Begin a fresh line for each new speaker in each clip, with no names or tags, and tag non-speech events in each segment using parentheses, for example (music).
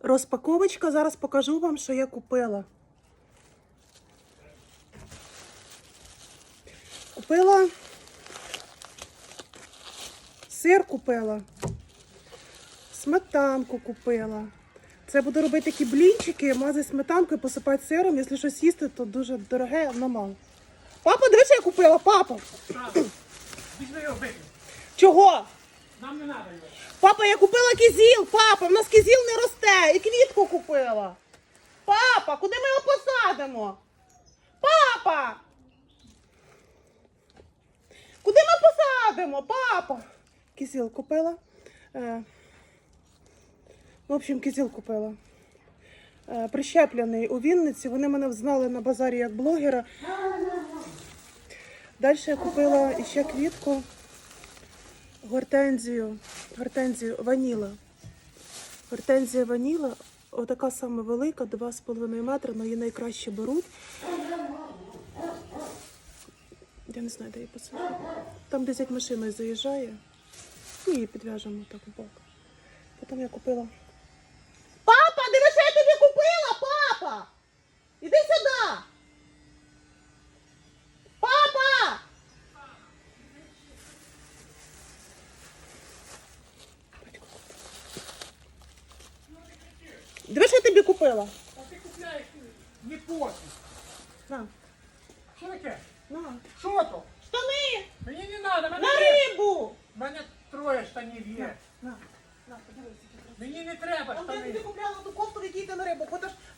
Розпаковочка. Зараз покажу вам, що я купила. Купила сир купила. Сметанку купила. Це буду робити такі блінчики, мазати сметанкою, посипати сиром. Якщо щось їсти, то дуже дороге, але мало. Папа, дивись, що я купила, папа. (clears throat) Чого?
Нам не треба.
Папа, я купила кизіл, папа, в нас кизіл не росте, і квітку купила. Папа, куди ми його посадимо? Папа! Куди ми посадимо, папа? Кизіл купила. Е, в общем, кизіл купила. Е, прищеплений у Вінниці. Вони мене знали на базарі як блогера. Далі я купила ще квітку. Гортензію, гортензію ваніла. Гортензія ваніла, отака саме велика, 2,5 метри, але її найкраще беруть. Я не знаю, де її посадити. Там десь як машиною заїжджає. І її підв'яжемо так в бок. Потім я купила. Папа, диви, що я тобі купила, папа! Іди сюди! Папа! Диви, що я тобі купила.
А ти купляєш не пофіг.
На,
Що таке?
на.
Що то?
Штани!
Мені не треба, мене,
На
є.
рибу!
мене троє штанів є.
На, на, подивися.
Мені не треба
Там я тобі купляла ту кофту, в якій ти на рибу.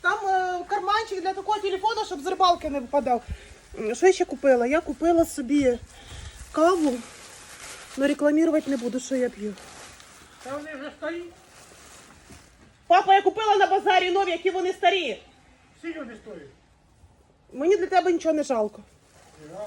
Там е, карманчик для такого телефону, щоб з рибалки не випадав. Що я ще купила? Я купила собі каву, але рекламувати не буду, що я п'ю.
Та вони вже старі.
Папа, я купила на базарі нові, які вони старі.
Всі люди стоять.
Мені для тебе нічого не жалко. Не.